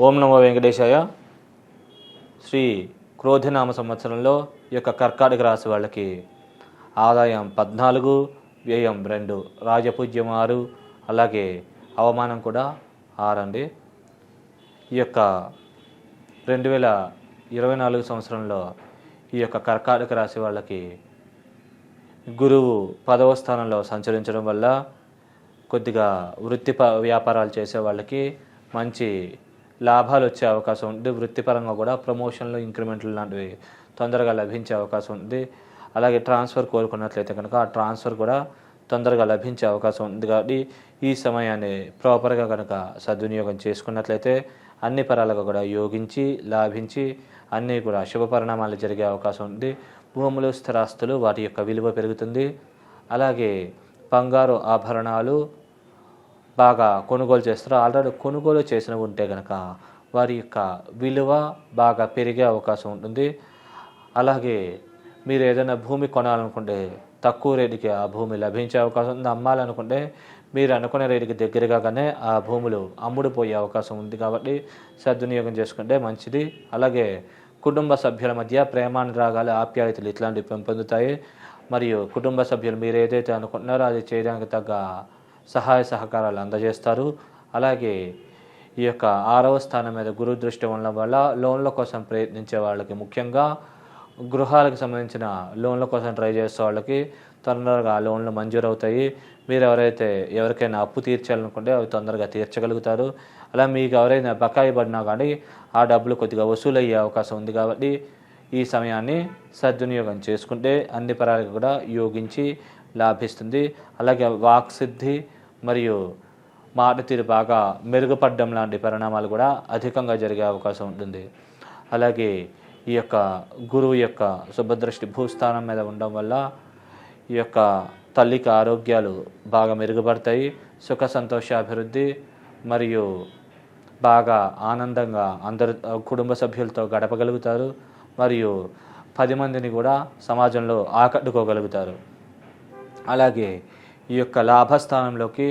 ఓం నమో వెంకటేశాయ. శ్రీ క్రోధినామ సంవత్సరంలో ఈ యొక్క కర్కాటక రాశి వాళ్ళకి ఆదాయం పద్నాలుగు వ్యయం రెండు రాజపూజ్యం ఆరు అలాగే అవమానం కూడా ఆరండి. ఈ యొక్క రెండు వేల ఇరవై నాలుగు సంవత్సరంలో ఈ యొక్క కర్కాటక రాశి వాళ్ళకి గురువు పదవ స్థానంలో సంచరించడం వల్ల కొద్దిగా వృత్తి ప- వ్యాపారాలు చేసే వాళ్ళకి మంచి లాభాలు వచ్చే అవకాశం ఉంది వృత్తిపరంగా కూడా ప్రమోషన్లు ఇంక్రిమెంట్లు లాంటివి తొందరగా లభించే అవకాశం ఉంది. అలాగే ట్రాన్స్ఫర్ కోరుకున్నట్లయితే కనుక ఆ ట్రాన్స్ఫర్ కూడా తొందరగా లభించే అవకాశం ఉంది కాబట్టి ఈ సమయాన్ని ప్రాపర్గా కనుక సద్వినియోగం చేసుకున్నట్లయితే అన్ని పరాలుగా కూడా యోగించి లాభించి అన్నీ కూడా శుభ పరిణామాలు జరిగే అవకాశం ఉంది. భూములు స్థిరాస్తులు వాటి యొక్క విలువ పెరుగుతుంది. అలాగే బంగారు ఆభరణాలు బాగా కొనుగోలు చేస్తారు ఆల్రెడీ కొనుగోలు చేసిన ఉంటే కనుక వారి యొక్క విలువ బాగా పెరిగే అవకాశం ఉంటుంది. అలాగే మీరు ఏదైనా భూమి కొనాలనుకుంటే తక్కువ రేటుకి ఆ భూమి లభించే అవకాశం ఉంది. అమ్మాలనుకుంటే మీరు అనుకునే రేటుకి దగ్గరగానే ఆ భూములు అమ్ముడుపోయే అవకాశం ఉంది కాబట్టి సద్వినియోగం చేసుకుంటే మంచిది. అలాగే కుటుంబ సభ్యుల మధ్య ప్రేమానురాగాలు ఆప్యాయతలు ఇట్లాంటివి పెంపొందుతాయి. మరియు కుటుంబ సభ్యులు మీరు ఏదైతే అనుకుంటున్నారో అది చేయడానికి తగ్గ సహాయ సహకారాలు అందజేస్తారు. అలాగే ఈ యొక్క ఆరవ స్థానం మీద గురు దృష్టి ఉండడం వల్ల లోన్ల కోసం ప్రయత్నించే వాళ్ళకి ముఖ్యంగా గృహాలకు సంబంధించిన లోన్ల కోసం ట్రై చేసే వాళ్ళకి తొందరగా లోన్లు మంజూరు అవుతాయి మీరు ఎవరైతే ఎవరికైనా అప్పు తీర్చాలనుకుంటే అవి తొందరగా తీర్చగలుగుతారు. అలా మీకు ఎవరైనా బకాయి పడినా కానీ ఆ డబ్బులు కొద్దిగా వసూలు అయ్యే అవకాశం ఉంది కాబట్టి ఈ సమయాన్ని సద్వినియోగం చేసుకుంటే అన్ని పరాలకు కూడా యోగించి లాభిస్తుంది. అలాగే వాక్సిద్ధి మరియు మాట తీరు బాగా మెరుగుపడడం లాంటి పరిణామాలు కూడా అధికంగా జరిగే అవకాశం ఉంటుంది. అలాగే ఈ యొక్క గురువు యొక్క శుభదృష్టి భూస్థానం మీద ఉండడం వల్ల ఈ యొక్క తల్లికి ఆరోగ్యాలు బాగా మెరుగుపడతాయి సుఖ సంతోషాభివృద్ధి మరియు బాగా ఆనందంగా అందరు కుటుంబ సభ్యులతో గడపగలుగుతారు మరియు పది మందిని కూడా సమాజంలో ఆకట్టుకోగలుగుతారు. అలాగే ఈ యొక్క లాభస్థానంలోకి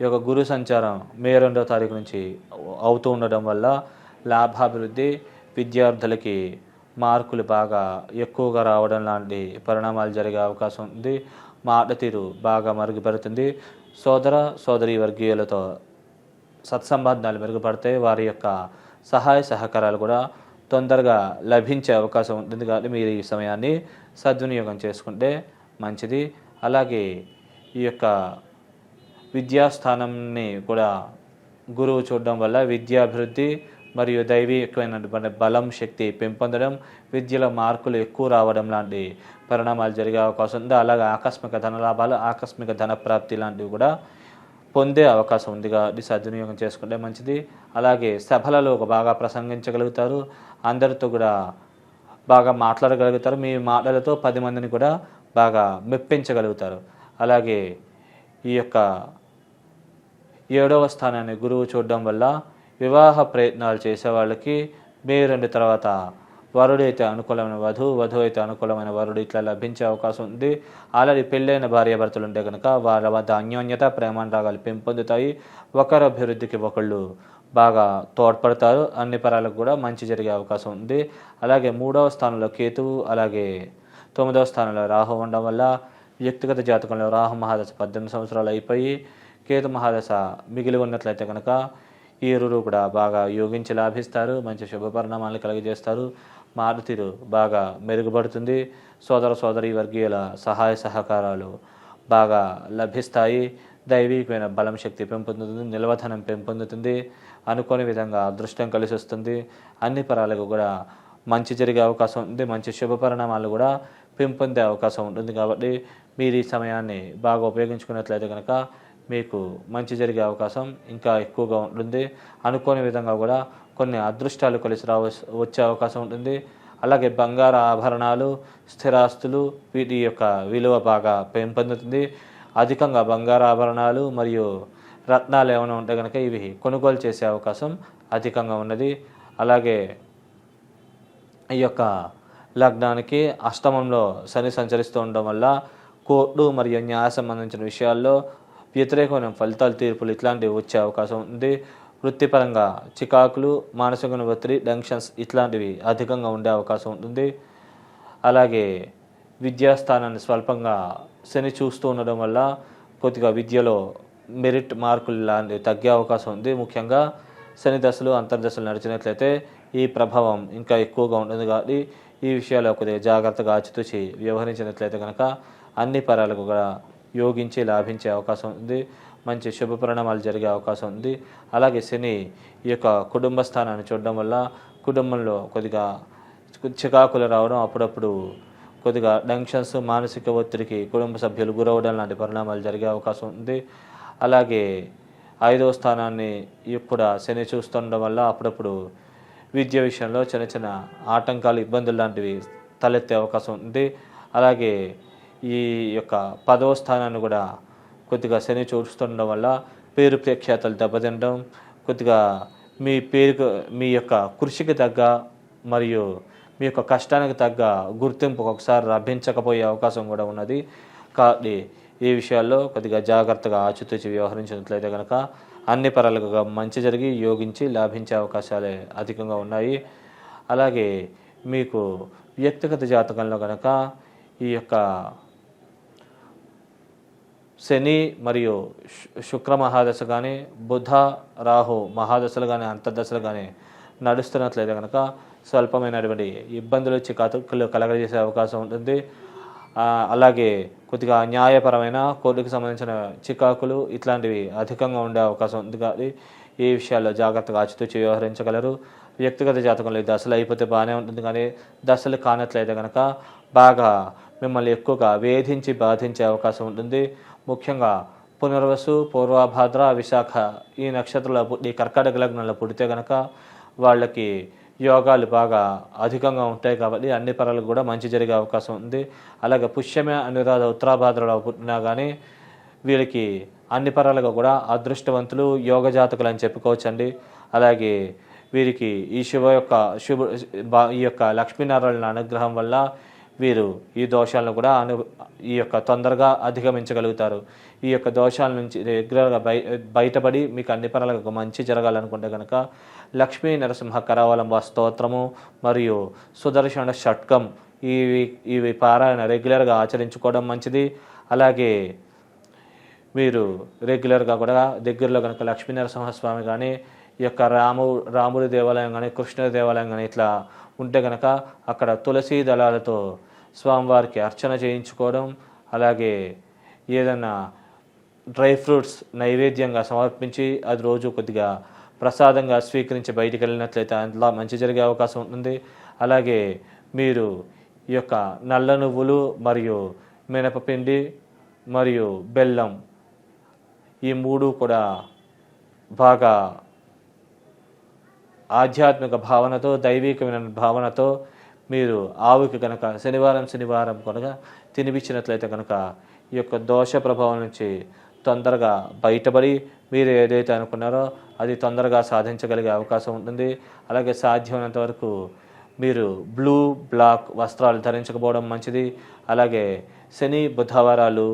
ఈ యొక్క గురు సంచారం మే రెండో తారీఖు నుంచి అవుతూ ఉండడం వల్ల లాభాభివృద్ధి విద్యార్థులకి మార్కులు బాగా ఎక్కువగా రావడం లాంటి పరిణామాలు జరిగే అవకాశం ఉంది. మాట తీరు బాగా మరుగుపడుతుంది. సోదర సోదరి వర్గీయులతో సత్సంబంధాలు మెరుగుపడతాయి వారి యొక్క సహాయ సహకారాలు కూడా తొందరగా లభించే అవకాశం ఉంటుంది కాబట్టి మీరు ఈ సమయాన్ని సద్వినియోగం చేసుకుంటే మంచిది. అలాగే ఈ యొక్క విద్యాస్థానంని కూడా గురువు చూడడం వల్ల విద్యాభివృద్ధి మరియు దైవీకమైనటువంటి బలం శక్తి పెంపొందడం విద్యలో మార్కులు ఎక్కువ రావడం లాంటి పరిణామాలు జరిగే అవకాశం ఉంది. అలాగే ఆకస్మిక ధన లాభాలు ఆకస్మిక ధన ప్రాప్తి లాంటివి కూడా పొందే అవకాశం ఉందిగా సద్వినియోగం చేసుకుంటే మంచిది. అలాగే సభలలో బాగా ప్రసంగించగలుగుతారు. అందరితో కూడా బాగా మాట్లాడగలుగుతారు. మీ మాటలతో పది మందిని కూడా బాగా మెప్పించగలుగుతారు. అలాగే ఈ యొక్క ఏడవ స్థానాన్ని గురువు చూడడం వల్ల వివాహ ప్రయత్నాలు చేసే వాళ్ళకి మే రెండు తర్వాత వరుడు అయితే అనుకూలమైన వధువు వధువు అయితే అనుకూలమైన వరుడు ఇట్లా లభించే అవకాశం ఉంది. ఆల్రెడీ పెళ్ళైన భార్యాభర్తలు ఉంటే కనుక వాళ్ళ వద్ద అన్యోన్యత ప్రేమానురాగాలు పెంపొందుతాయి. ఒకరి అభివృద్ధికి ఒకళ్ళు బాగా తోడ్పడతారు. అన్ని పరాలకు కూడా మంచి జరిగే అవకాశం ఉంది. అలాగే మూడవ స్థానంలో కేతువు అలాగే తొమ్మిదవ స్థానంలో రాహు ఉండడం వల్ల వ్యక్తిగత జాతకంలో రాహు మహాదశ పద్దెనిమిది సంవత్సరాలు అయిపోయి కేతు మహాదశ మిగిలి ఉన్నట్లయితే కనుక ఈ ఇరువురు కూడా బాగా యోగించి లాభిస్తారు మంచి శుభ పరిణామాలు కలుగజేస్తారు. మారుతీరు బాగా మెరుగుపడుతుంది. సోదర సోదరి వర్గీయుల సహాయ సహకారాలు బాగా లభిస్తాయి. దైవీకమైన బలం శక్తి పెంపొందుతుంది నిల్వధనం పెంపొందుతుంది అనుకోని విధంగా అదృష్టం కలిసి వస్తుంది అన్ని పరాలకు కూడా మంచి జరిగే అవకాశం ఉంది మంచి శుభ పరిణామాలు కూడా పెంపొందే అవకాశం ఉంటుంది కాబట్టి మీరు ఈ సమయాన్ని బాగా ఉపయోగించుకున్నట్లయితే కనుక మీకు మంచి జరిగే అవకాశం ఇంకా ఎక్కువగా ఉంటుంది. అనుకోని విధంగా కూడా కొన్ని అదృష్టాలు కలిసి రావ వచ్చే అవకాశం ఉంటుంది. అలాగే బంగారు ఆభరణాలు స్థిరాస్తులు వీటి యొక్క విలువ బాగా పెంపొందుతుంది. అధికంగా బంగారు ఆభరణాలు మరియు రత్నాలు ఏమైనా ఉంటే కనుక ఇవి కొనుగోలు చేసే అవకాశం అధికంగా ఉన్నది. అలాగే ఈ యొక్క లగ్నానికి అష్టమంలో శని సంచరిస్తూ ఉండడం వల్ల కోర్టు మరియు న్యాయ సంబంధించిన విషయాల్లో వ్యతిరేకమైన ఫలితాలు తీర్పులు ఇట్లాంటివి వచ్చే అవకాశం ఉంది. వృత్తిపరంగా చికాకులు మానసిక ఒత్తిడి టెన్షన్స్ ఇట్లాంటివి అధికంగా ఉండే అవకాశం ఉంటుంది. అలాగే విద్యాస్థానాన్ని స్వల్పంగా శని చూస్తూ ఉండడం వల్ల కొద్దిగా విద్యలో మెరిట్ మార్కులు లాంటివి తగ్గే అవకాశం ఉంది. ముఖ్యంగా శని దశలు అంతర్దశలు నడిచినట్లయితే ఈ ప్రభావం ఇంకా ఎక్కువగా ఉంటుంది కాబట్టి ఈ విషయాల్లో కొద్దిగా జాగ్రత్తగా ఆచితూచి వ్యవహరించినట్లయితే కనుక అన్ని పరాలకు కూడా యోగించి లాభించే అవకాశం ఉంది. మంచి శుభ పరిణామాలు జరిగే అవకాశం ఉంది. అలాగే శని ఈ యొక్క కుటుంబ స్థానాన్ని చూడడం వల్ల కుటుంబంలో కొద్దిగా చికాకులు రావడం అప్పుడప్పుడు కొద్దిగా టెన్షన్స్ మానసిక ఒత్తిడికి కుటుంబ సభ్యులు గురవడం లాంటి పరిణామాలు జరిగే అవకాశం ఉంది. అలాగే ఐదవ స్థానాన్ని కూడా శని చూస్తుండడం వల్ల అప్పుడప్పుడు విద్య విషయంలో చిన్న చిన్న ఆటంకాలు ఇబ్బందులు లాంటివి తలెత్తే అవకాశం ఉంది. అలాగే ఈ యొక్క పదవ స్థానాన్ని కూడా కొద్దిగా శని చూస్తుండడం వల్ల పేరు ప్రఖ్యాతలు దెబ్బతినడం కొద్దిగా మీ పేరుకు మీ యొక్క కృషికి తగ్గ మరియు మీ యొక్క కష్టానికి తగ్గ గుర్తింపు ఒకసారి లభించకపోయే అవకాశం కూడా ఉన్నది. కాబట్టి ఈ విషయాల్లో కొద్దిగా జాగ్రత్తగా ఆచితూచి వ్యవహరించినట్లయితే కనుక అన్ని పరాలుగా మంచి జరిగి యోగించి లాభించే అవకాశాలే అధికంగా ఉన్నాయి. అలాగే మీకు వ్యక్తిగత జాతకంలో కనుక ఈ యొక్క శని మరియు శుక్ర మహాదశ కానీ బుధ రాహు మహాదశలు కానీ అంతర్దశలు కానీ నడుస్తున్నట్లయితే కనుక స్వల్పమైనటువంటి ఇబ్బందులు చికాకులు కలగజేసే అవకాశం ఉంటుంది. అలాగే కొద్దిగా న్యాయపరమైన కోర్టుకు సంబంధించిన చికాకులు ఇట్లాంటివి అధికంగా ఉండే అవకాశం ఉంది కాబట్టి ఈ విషయాల్లో జాగ్రత్తగా ఆచితూచి వ్యవహరించగలరు. వ్యక్తిగత జాతకంలో ఈ దశలు అయిపోతే బాగానే ఉంటుంది కానీ దశలు కానట్లయితే కనుక బాగా మిమ్మల్ని ఎక్కువగా వేధించి బాధించే అవకాశం ఉంటుంది. ముఖ్యంగా పునర్వసు పూర్వభాద్ర విశాఖ ఈ నక్షత్రంలో ఈ కర్కాటక లగ్నంలో పుడితే కనుక వాళ్ళకి యోగాలు బాగా అధికంగా ఉంటాయి కాబట్టి అన్ని పనులకు కూడా మంచి జరిగే అవకాశం ఉంది. అలాగే పుష్యమే అనురాధ ఉత్తరాభాద్రలో పుట్టినా కానీ వీళ్ళకి అన్ని పరాలుగా కూడా అదృష్టవంతులు యోగ జాతకులు అని చెప్పుకోవచ్చండి. అలాగే వీరికి ఈ శివ యొక్క శుభ ఈ యొక్క లక్ష్మీనారాయణ అనుగ్రహం వల్ల వీరు ఈ దోషాలను కూడా అను ఈ యొక్క తొందరగా అధిగమించగలుగుతారు. ఈ యొక్క దోషాల నుంచి రెగ్యులర్గా బయ బయటపడి మీకు అన్ని పనులకు మంచి జరగాలనుకుంటే కనుక లక్ష్మీ నరసింహ కరావలంబ స్తోత్రము మరియు సుదర్శన షట్కం ఇవి ఇవి పారాయణ రెగ్యులర్గా ఆచరించుకోవడం మంచిది. అలాగే మీరు రెగ్యులర్గా కూడా దగ్గరలో కనుక లక్ష్మీ నరసింహస్వామి కానీ ఈ యొక్క రాము రాముడి దేవాలయం కానీ కృష్ణుడి దేవాలయం కానీ ఇట్లా ఉంటే కనుక అక్కడ తులసి దళాలతో స్వామివారికి అర్చన చేయించుకోవడం అలాగే ఏదైనా డ్రై ఫ్రూట్స్ నైవేద్యంగా సమర్పించి అది రోజు కొద్దిగా ప్రసాదంగా స్వీకరించి బయటికి వెళ్ళినట్లయితే అందులో మంచి జరిగే అవకాశం ఉంటుంది. అలాగే మీరు ఈ యొక్క నల్ల నువ్వులు మరియు మినపపిండి మరియు బెల్లం ఈ మూడు కూడా బాగా ఆధ్యాత్మిక భావనతో దైవికమైన భావనతో మీరు ఆవుకి కనుక శనివారం శనివారం కనుక తినిపించినట్లయితే కనుక ఈ యొక్క దోష ప్రభావం నుంచి తొందరగా బయటపడి మీరు ఏదైతే అనుకున్నారో అది తొందరగా సాధించగలిగే అవకాశం ఉంటుంది. అలాగే సాధ్యమైనంత వరకు మీరు బ్లూ బ్లాక్ వస్త్రాలు ధరించకపోవడం మంచిది. అలాగే శని బుధవారాలు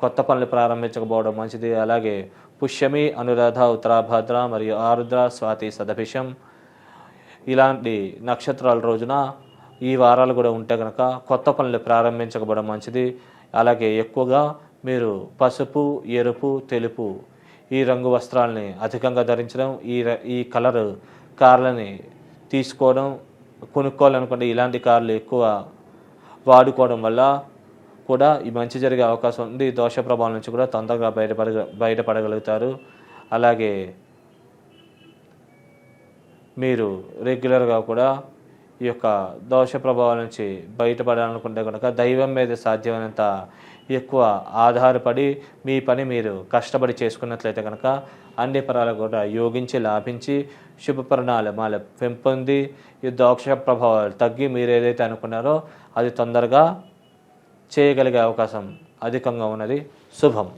కొత్త పనులు ప్రారంభించకపోవడం మంచిది. అలాగే పుష్యమి అనురాధ ఉత్తరాభద్ర మరియు ఆరుద్ర స్వాతి సదభిషం ఇలాంటి నక్షత్రాల రోజున ఈ వారాలు కూడా ఉంటే కనుక కొత్త పనులు ప్రారంభించకపోవడం మంచిది. అలాగే ఎక్కువగా మీరు పసుపు ఎరుపు తెలుపు ఈ రంగు వస్త్రాలని అధికంగా ధరించడం ఈ ర- ఈ కలర్ కార్లని తీసుకోవడం కొనుక్కోవాలనుకుంటే ఇలాంటి కార్లు ఎక్కువ వాడుకోవడం వల్ల కూడా ఈ మంచి జరిగే అవకాశం ఉంది. దోష ప్రభావం నుంచి కూడా తొందరగా బయటపడ బయటపడగలుగుతారు. అలాగే మీరు రెగ్యులర్గా కూడా ఈ యొక్క దోష ప్రభావం నుంచి బయటపడాలనుకుంటే కనుక దైవం మీద సాధ్యమైనంత ఎక్కువ ఆధారపడి మీ పని మీరు కష్టపడి చేసుకున్నట్లయితే కనుక అన్ని పరాలు కూడా యోగించి లాభించి శుభ పరిణామాలు పెంపొంది. ఈ దోక్ష ప్రభావాలు తగ్గి మీరు ఏదైతే అనుకున్నారో అది తొందరగా చేయగలిగే అవకాశం అధికంగా ఉన్నది. శుభం.